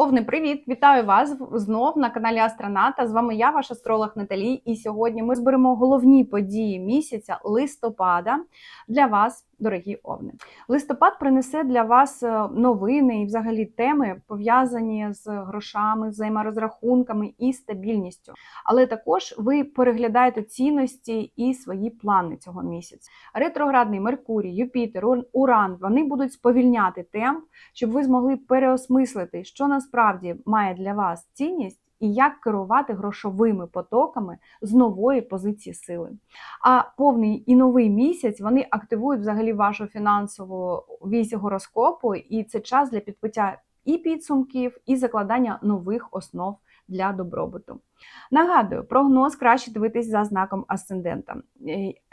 Овни, привіт! Вітаю вас знов на каналі Астроната. З вами я, ваш астролог Наталі. І сьогодні ми зберемо головні події місяця листопада для вас, дорогі овни. Листопад принесе для вас е, новини і взагалі теми пов'язані з грошами, взаєморозрахунками і стабільністю. Але також ви переглядаєте цінності і свої плани цього місяця. Ретроградний Меркурій, Юпітер, Уран вони будуть сповільняти темп, щоб ви змогли переосмислити, що насправді має для вас цінність. І як керувати грошовими потоками з нової позиції сили. А повний і новий місяць вони активують взагалі вашу фінансову вісь гороскопу, і це час для підпиття і підсумків, і закладання нових основ для добробуту. Нагадую, прогноз краще дивитись за знаком асцендента,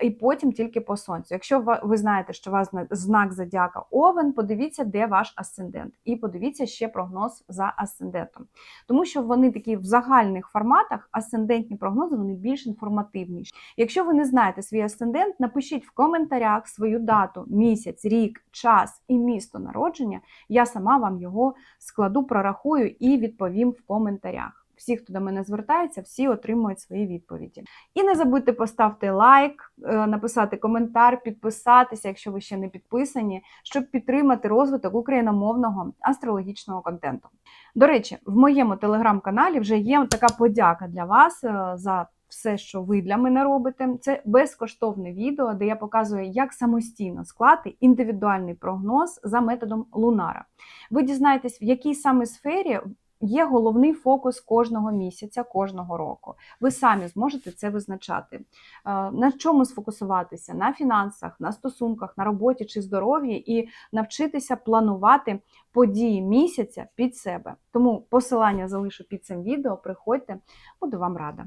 і потім тільки по сонцю. Якщо ви знаєте, що у вас знак зодіака Овен, подивіться, де ваш асцендент, і подивіться ще прогноз за асцендентом. Тому що вони такі в загальних форматах, асцендентні прогнози, вони більш інформативні. Якщо ви не знаєте свій асцендент, напишіть в коментарях свою дату, місяць, рік, час і місто народження. Я сама вам його складу, прорахую і відповім в коментарях. Всі, хто до мене звертається, всі отримують свої відповіді. І не забудьте поставити лайк, е, написати коментар, підписатися, якщо ви ще не підписані, щоб підтримати розвиток україномовного астрологічного контенту. До речі, в моєму телеграм-каналі вже є така подяка для вас е, за. Все, що ви для мене робите, це безкоштовне відео, де я показую, як самостійно склати індивідуальний прогноз за методом Лунара. Ви дізнаєтесь, в якій саме сфері є головний фокус кожного місяця, кожного року. Ви самі зможете це визначати. Е, на чому сфокусуватися? На фінансах, на стосунках, на роботі чи здоров'ї, і навчитися планувати події місяця під себе. Тому посилання залишу під цим відео. Приходьте, буду вам рада.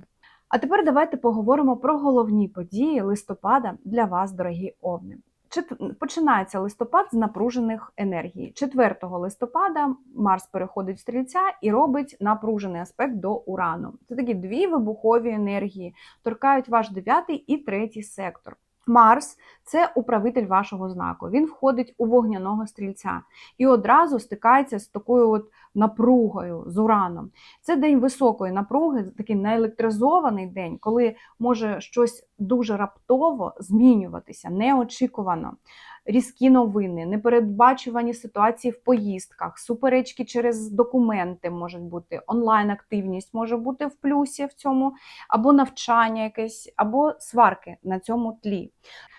А тепер давайте поговоримо про головні події листопада для вас, дорогі овни. Починається листопад з напружених енергій. 4 листопада Марс переходить в стрільця і робить напружений аспект до урану. Це такі дві вибухові енергії, торкають ваш дев'ятий і третій сектор. Марс це управитель вашого знаку. Він входить у вогняного стрільця і одразу стикається з такою от напругою, з ураном. Це день високої напруги, такий наелектризований день, коли може щось дуже раптово змінюватися, неочікувано різкі новини, непередбачувані ситуації в поїздках, суперечки через документи можуть бути, онлайн-активність може бути в плюсі в цьому, або навчання якесь, або сварки на цьому тлі.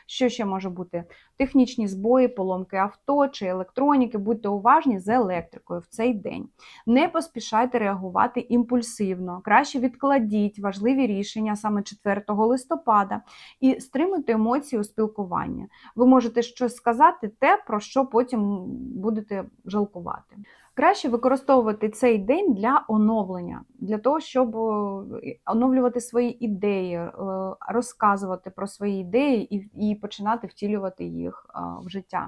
Що ще може бути? Технічні збої, поломки авто чи електроніки, будьте уважні з електрикою в цей день. Не поспішайте реагувати імпульсивно, краще відкладіть важливі рішення саме 4 листопада і стримуйте емоції у спілкуванні. Ви можете щось сказати, те, про що потім будете жалкувати. Краще використовувати цей день для оновлення, для того, щоб е, оновлювати свої ідеї, е, розказувати про свої ідеї і починати втілювати їх е, в життя.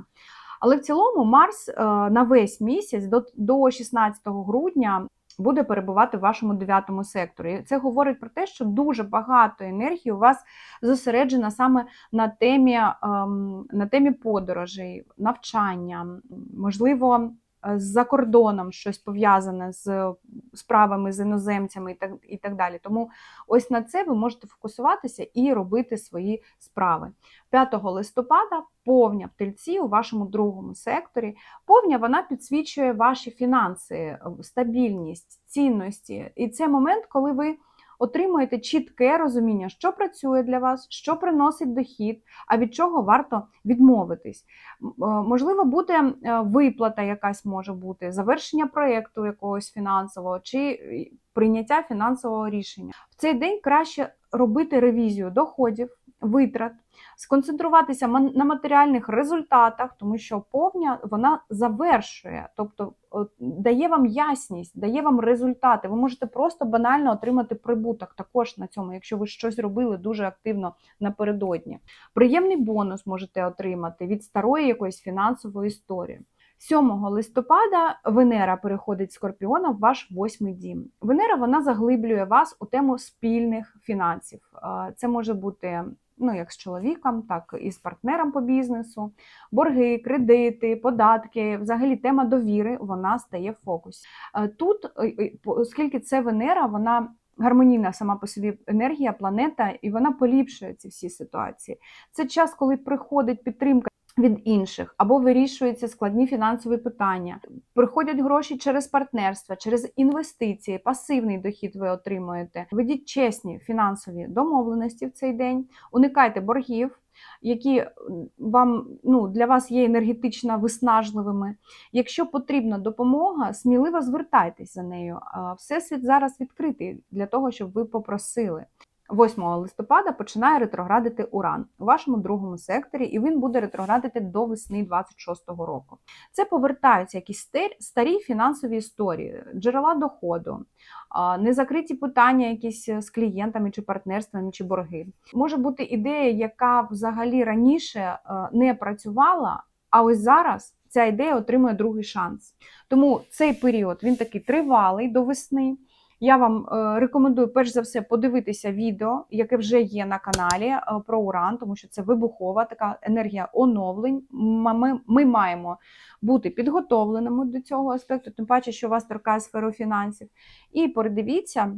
Але в цілому Марс на весь місяць до 16 грудня. Буде перебувати в вашому дев'ятому секторі. Це говорить про те, що дуже багато енергії у вас зосереджена саме на темі ем, на темі подорожей, навчання, можливо, за кордоном щось пов'язане з справами з іноземцями і так і так далі. Тому ось на це ви можете фокусуватися і робити свої справи. 5 листопада повня в тельці у вашому другому секторі. Повня вона підсвічує ваші фінанси, стабільність, цінності. І це момент, коли ви отримуєте чітке розуміння, що працює для вас, що приносить дохід, а від чого варто відмовитись. Е, можливо, буде е, виплата, якась може бути, завершення проєкту якогось фінансового чи е, прийняття фінансового рішення. В цей день краще робити ревізію доходів витрат, сконцентруватися на матеріальних результатах, тому що повня вона завершує, тобто дає вам ясність, дає вам результати. Ви можете просто банально отримати прибуток також на цьому, якщо ви щось робили дуже активно напередодні. Приємний бонус можете отримати від старої якоїсь фінансової історії. 7 листопада Венера переходить Скорпіона в ваш восьмий дім. Венера вона заглиблює вас у тему спільних фінансів. Це може бути ну як з чоловіком, так і з партнером по бізнесу, борги, кредити, податки. Взагалі тема довіри вона стає в фокусі. Е, Тут, е, е, оскільки це Венера, вона гармонійна сама по собі енергія, планета, і вона поліпшує ці всі ситуації. Це час, коли приходить підтримка. Від інших або вирішуються складні фінансові питання, приходять гроші через партнерство, через інвестиції, пасивний дохід ви отримуєте. Ведіть чесні фінансові домовленості в цей день, уникайте боргів, які вам ну для вас є енергетично виснажливими. Якщо потрібна допомога, сміливо звертайтесь за нею. Всесвіт зараз відкритий для того, щоб ви попросили. 8 листопада починає ретроградити Уран у вашому другому секторі, і він буде ретроградити до весни 26-го року. Це повертаються якісь старі фінансові історії, джерела доходу, незакриті питання якісь з клієнтами чи партнерствами, чи борги. Може бути ідея, яка взагалі раніше е, не працювала, а ось зараз ця ідея отримує другий шанс. Тому цей період він такий тривалий до весни. Я вам е, рекомендую перш за все подивитися відео, яке вже є на каналі е, про уран, тому що це вибухова така енергія оновлень. Ми, ми маємо бути підготовленими до цього аспекту, тим паче, що вас торкає сферу фінансів. І передивіться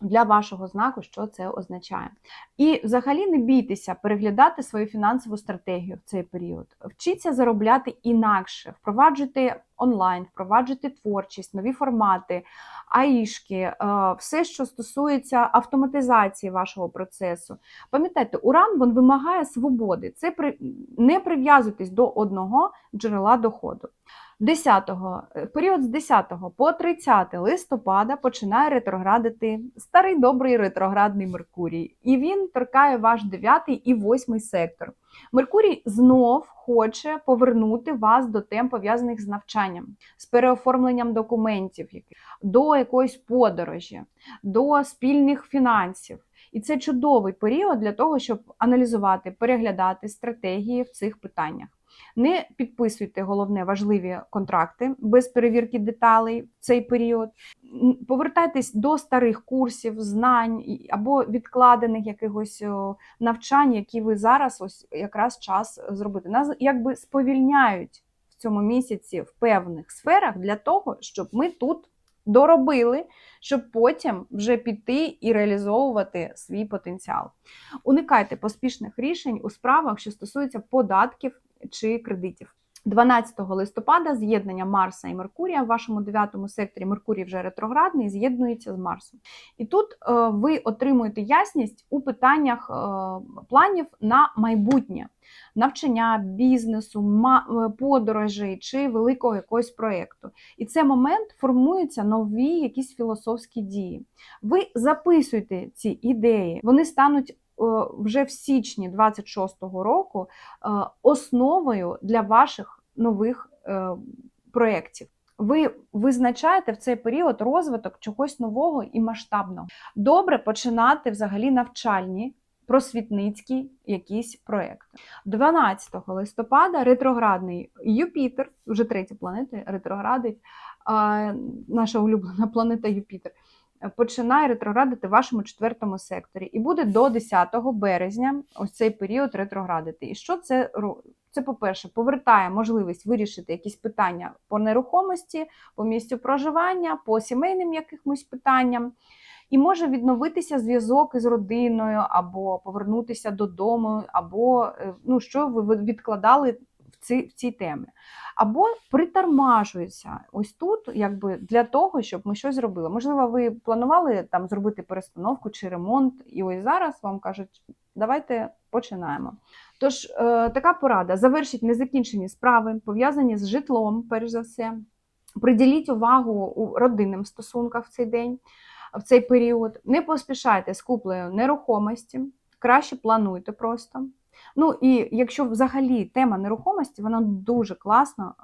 для вашого знаку, що це означає. І взагалі не бійтеся переглядати свою фінансову стратегію в цей період. Вчіться заробляти інакше, впроваджуйте онлайн, впроваджуйте творчість, нові формати, аїшки, е, все, що стосується автоматизації вашого процесу. Пам'ятайте, уран він вимагає свободи. Це при... не прив'язуйтесь до одного джерела доходу. 10 е, період з 10 по 30 листопада починає ретроградити старий добрий ретроградний Меркурій, і він торкає ваш 9 і 8 сектор. Меркурій знов хоче повернути вас до тем, пов'язаних з навчанням, з переоформленням документів, до якоїсь подорожі, до спільних фінансів. І це чудовий період для того, щоб аналізувати, переглядати стратегії в цих питаннях. Не підписуйте головне важливі контракти без перевірки деталей в цей період. Повертайтесь до старих курсів, знань або відкладених якихось навчань, які ви зараз ось якраз час зробити. Нас якби сповільняють в цьому місяці в певних сферах для того, щоб ми тут доробили, щоб потім вже піти і реалізовувати свій потенціал. Уникайте поспішних рішень у справах, що стосуються податків чи кредитів. 12 листопада з'єднання Марса і Меркурія в вашому 9 секторі Меркурій вже ретроградний, з'єднується з Марсом. І тут е, ви отримуєте ясність у питаннях е, планів на майбутнє, навчання, бізнесу, е, подорожей чи великого якогось проєкту. І це момент формуються нові якісь філософські дії. Ви записуйте ці ідеї, вони стануть вже в січні 26-го року е, основою для ваших нових е, проєктів. Ви визначаєте в цей період розвиток чогось нового і масштабного. Добре починати взагалі навчальні, просвітницькі якісь проекти. 12 листопада ретроградний Юпітер, вже третя планета ретроградить, наша улюблена планета Юпітер. Починає ретроградити в вашому четвертому секторі і буде до 10 березня ось цей період ретроградити. І що це це, по-перше, повертає можливість вирішити якісь питання по нерухомості, по місцю проживання, по сімейним якимось питанням. І може відновитися зв'язок із родиною, або повернутися додому, або е, ну, що ви відкладали в ці, в цій темі. Або притормажується ось тут, якби для того, щоб ми щось зробили. Можливо, ви планували там зробити перестановку чи ремонт, і ось зараз вам кажуть, давайте починаємо. Тож, е, така порада: завершіть незакінчені справи, пов'язані з житлом, перш за все. Приділіть увагу у родинним стосунках в цей день, в цей період. Не поспішайте з куплею нерухомості, краще плануйте просто. Ну і якщо взагалі тема нерухомості, вона дуже класно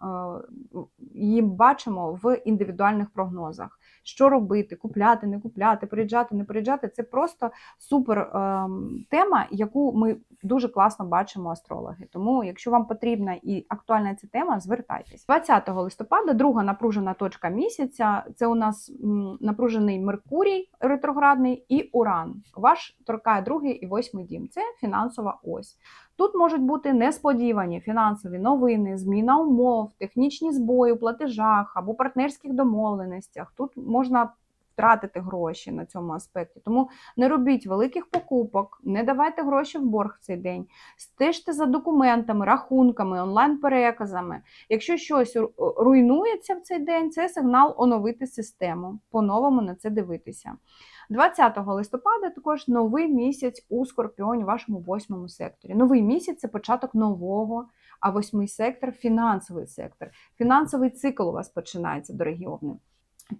е, її бачимо в індивідуальних прогнозах. Що робити, купляти, не купляти, приїжджати, не приїжджати це просто супер е, тема, яку ми дуже класно бачимо астрологи. Тому, якщо вам потрібна і актуальна ця тема, звертайтесь. 20 листопада, друга напружена точка місяця. Це у нас напружений Меркурій ретроградний і Уран. Ваш торкає другий і восьмий дім. Це фінансова ось. Тут можуть бути несподівані фінансові новини, зміна умов, технічні збої у платежах або партнерських домовленостях. Тут можна втратити гроші на цьому аспекті. Тому не робіть великих покупок, не давайте гроші в борг в цей день, стежте за документами, рахунками, онлайн-переказами. Якщо щось руйнується в цей день, це сигнал оновити систему, по-новому на це дивитися. 20 листопада також новий місяць у Скорпіоні, вашому восьмому секторі. Новий місяць це початок нового, а восьмий сектор фінансовий сектор. Фінансовий цикл у вас починається, дорогі овни.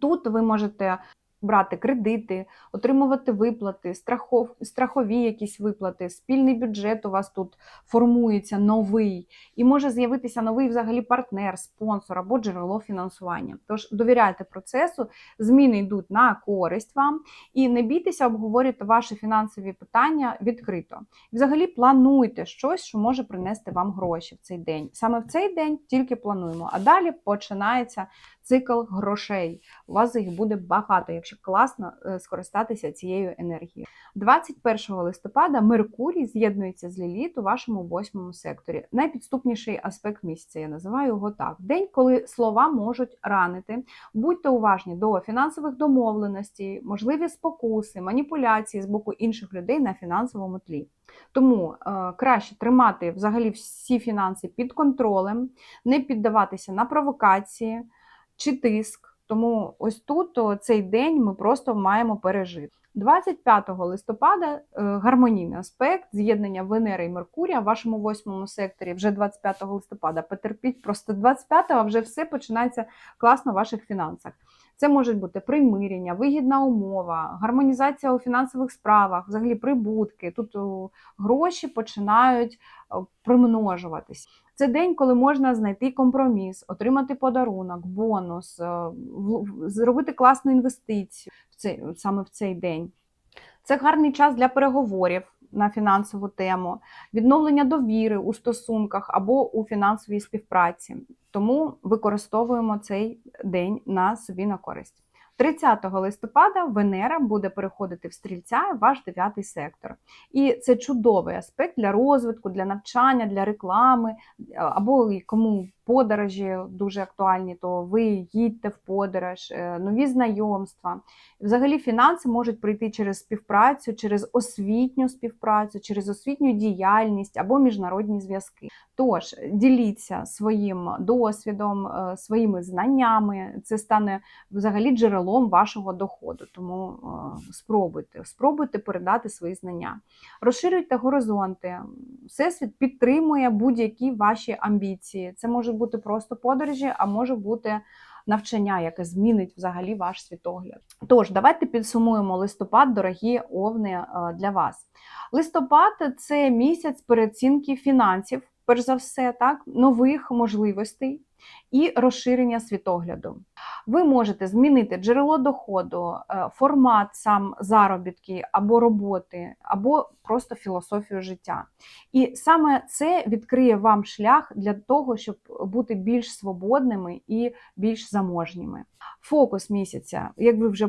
Тут ви можете брати кредити, отримувати виплати, страхов, страхові якісь виплати, спільний бюджет у вас тут формується новий, і може з'явитися новий взагалі партнер, спонсор або джерело фінансування. Тож довіряйте процесу, зміни йдуть на користь вам, і не бійтеся обговорювати ваші фінансові питання відкрито. Взагалі плануйте щось, що може принести вам гроші в цей день. Саме в цей день тільки плануємо, а далі починається цикл грошей. У вас їх буде багато, якщо класно е, скористатися цією енергією. 21 листопада Меркурій з'єднується з Ліліт у вашому восьмому секторі. Найпідступніший аспект місяця, я називаю його так. День, коли слова можуть ранити. Будьте уважні до фінансових домовленостей, можливі спокуси, маніпуляції з боку інших людей на фінансовому тлі. Тому е, краще тримати взагалі всі фінанси під контролем, не піддаватися на провокації чи тиск. Тому ось тут цей день ми просто маємо пережити. 25 листопада е, гармонійний аспект з'єднання Венери і Меркурія в вашому восьмому секторі вже 25 листопада. Потерпіть, просто 25-го вже все починається класно в ваших фінансах. Це можуть бути примирення, вигідна умова, гармонізація у фінансових справах, взагалі прибутки. Тут гроші починають примножуватись. Це день, коли можна знайти компроміс, отримати подарунок, бонус, зробити класну інвестицію в цей, саме в цей день. Це гарний час для переговорів на фінансову тему, відновлення довіри у стосунках або у фінансовій співпраці. Тому використовуємо цей день на собі на користь. 30 листопада Венера буде переходити в стрільця ваш дев'ятий сектор. І це чудовий аспект для розвитку, для навчання, для реклами, або і кому подорожі дуже актуальні, то ви їдьте в подорож, е, нові знайомства. Взагалі фінанси можуть прийти через співпрацю, через освітню співпрацю, через освітню діяльність або міжнародні зв'язки. Тож діліться своїм досвідом, е, своїми знаннями. Це стане взагалі джерелом вашого доходу. Тому е, спробуйте, спробуйте передати свої знання. Розширюйте горизонти. Всесвіт підтримує будь-які ваші амбіції. Це може бути просто подорожі, а може бути навчання, яке змінить взагалі ваш світогляд. Тож, давайте підсумуємо листопад, дорогі овни, е, для вас. Листопад це місяць переоцінки фінансів, перш за все, так, нових можливостей і розширення світогляду. Ви можете змінити джерело доходу, е, формат сам заробітки або роботи, або просто філософію життя. І саме це відкриє вам шлях для того, щоб бути більш свободними і більш заможніми. Фокус місяця, як ви вже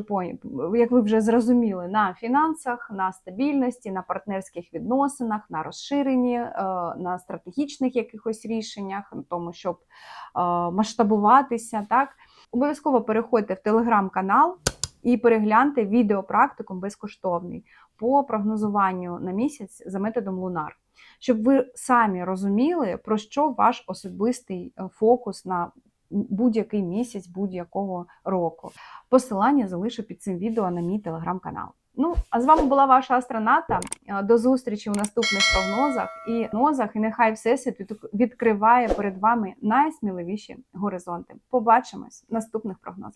як ви вже зрозуміли, на фінансах, на стабільності, на партнерських відносинах, на розширенні, е, на стратегічних якихось рішеннях, на тому, щоб е, масштабуватися. Так обов'язково переходьте в телеграм-канал і перегляньте відеопрактикум безкоштовний по прогнозуванню на місяць за методом Лунар, щоб ви самі розуміли, про що ваш особистий е, фокус на будь-який місяць будь-якого року. Посилання залишу під цим відео на мій телеграм-канал. Ну, а з вами була ваша астроната. Е, До зустрічі у наступних прогнозах і нозах. і нехай всесвіт від- відкриває перед вами найсміливіші горизонти. Побачимось в наступних прогнозах.